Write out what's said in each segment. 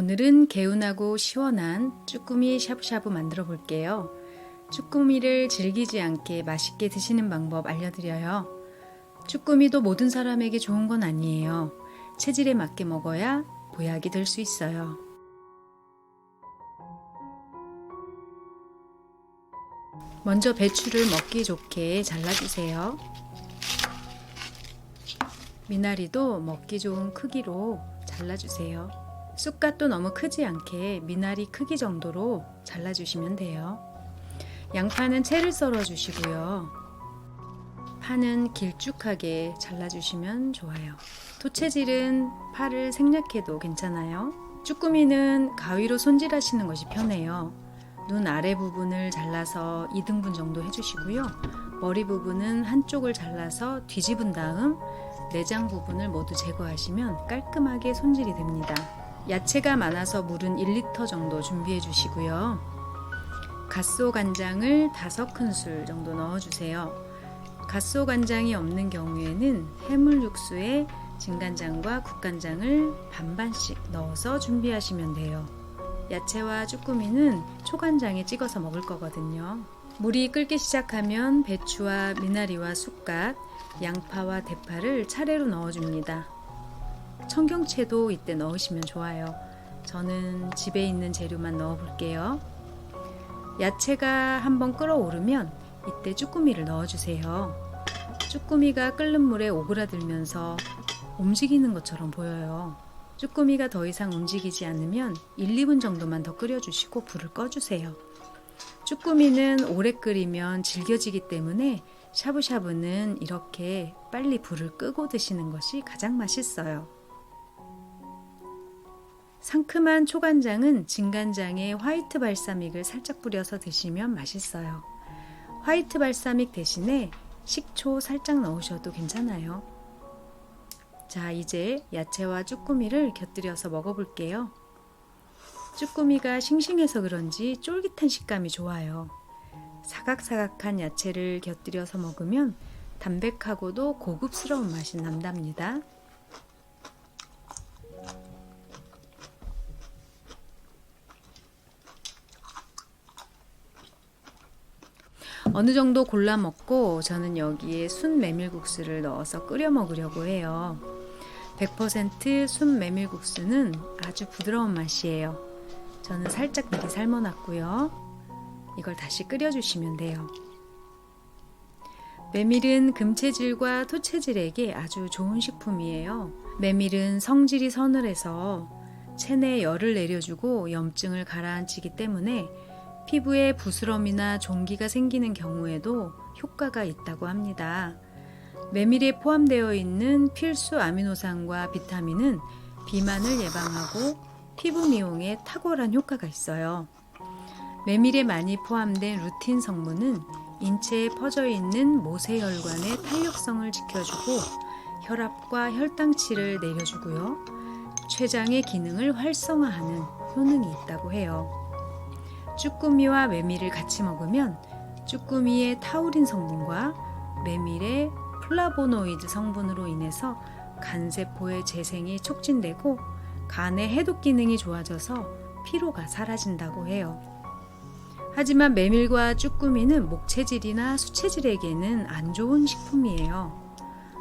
오늘은 개운하고 시원한 쭈꾸미 샤브샤브 만들어 볼게요. 쭈꾸미를 질기지 않게 맛있게 드시는 방법 알려드려요. 쭈꾸미도 모든 사람에게 좋은 건 아니에요. 체질에 맞게 먹어야 보약이 될 수 있어요. 먼저 배추를 먹기 좋게 잘라주세요. 미나리도 먹기 좋은 크기로 잘라주세요. 쑥갓도 너무 크지 않게 미나리 크기 정도로 잘라주시면 돼요. 양파는 채를 썰어주시고요. 파는 길쭉하게 잘라주시면 좋아요. 토채질은 파를 생략해도 괜찮아요. 쭈꾸미는 가위로 손질하시는 것이 편해요. 눈 아래 부분을 잘라서 2등분 정도 해주시고요. 머리 부분은 한쪽을 잘라서 뒤집은 다음 내장 부분을 모두 제거하시면 깔끔하게 손질이 됩니다. 야채가 많아서 물은 1리터 정도 준비해 주시고요. 갓소 간장을 5큰술 정도 넣어 주세요. 갓소 간장이 없는 경우에는 해물 육수에 진간장과 국간장을 반반씩 넣어서 준비하시면 돼요. 야채와 쭈꾸미는 초간장에 찍어서 먹을 거거든요. 물이 끓기 시작하면 배추와 미나리와 쑥갓, 양파와 대파를 차례로 넣어줍니다. 청경채도 이때 넣으시면 좋아요. 저는 집에 있는 재료만 넣어 볼게요. 야채가 한번 끓어오르면 이때 쭈꾸미를 넣어주세요. 쭈꾸미가 끓는 물에 오그라들면서 움직이는 것처럼 보여요. 쭈꾸미가 더 이상 움직이지 않으면 1, 2분 정도만 더 끓여주시고 불을 꺼주세요. 쭈꾸미는 오래 끓이면 질겨지기 때문에 샤브샤브는 이렇게 빨리 불을 끄고 드시는 것이 가장 맛있어요. 상큼한 초간장은 진간장에 화이트 발사믹을 살짝 뿌려서 드시면 맛있어요. 화이트 발사믹 대신에 식초 살짝 넣으셔도 괜찮아요. 자, 이제 야채와 쭈꾸미를 곁들여서 먹어볼게요. 쭈꾸미가 싱싱해서 그런지 쫄깃한 식감이 좋아요. 사각사각한 야채를 곁들여서 먹으면 담백하고도 고급스러운 맛이 난답니다. 어느 정도 골라 먹고 저는 여기에 순 메밀국수를 넣어서 끓여 먹으려고 해요. 100%순 메밀국수는 아주 부드러운 맛이에요. 저는 살짝 미리 삶아놨고요. 이걸 다시 끓여주시면 돼요. 메밀은 금체질과 토체질에게 아주 좋은 식품이에요. 메밀은 성질이 서늘해서 체내에 열을 내려주고 염증을 가라앉히기 때문에 피부에 부스럼이나 종기가 생기는 경우에도 효과가 있다고 합니다. 메밀에 포함되어 있는 필수 아미노산과 비타민은 비만을 예방하고 피부 미용에 탁월한 효과가 있어요. 메밀에 많이 포함된 루틴 성분은 인체에 퍼져 있는 모세혈관의 탄력성을 지켜주고 혈압과 혈당치를 내려주고요. 췌장의 기능을 활성화하는 효능이 있다고 해요. 쭈꾸미와 메밀을 같이 먹으면 쭈꾸미의 타우린 성분과 메밀의 플라보노이드 성분으로 인해서 간세포의 재생이 촉진되고 간의 해독 기능이 좋아져서 피로가 사라진다고 해요. 하지만 메밀과 쭈꾸미는 목체질이나 수체질에게는 안 좋은 식품이에요.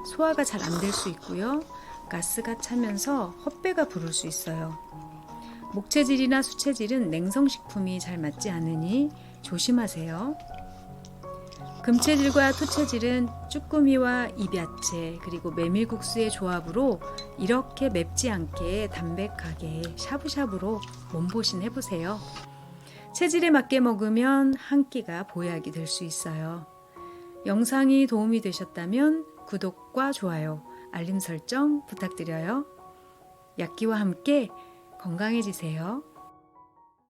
소화가 잘 안 될 수 있고요. 가스가 차면서 헛배가 부를 수 있어요. 목체질이나 수체질은 냉성식품이 잘 맞지 않으니 조심하세요. 금체질과 토체질은 쭈꾸미와 잎야채 그리고 메밀국수의 조합으로 이렇게 맵지 않게 담백하게 샤브샤브로 몸보신 해보세요. 체질에 맞게 먹으면 한 끼가 보약이 될 수 있어요. 영상이 도움이 되셨다면 구독과 좋아요, 알림 설정 부탁드려요. 약기와 함께 건강해지세요.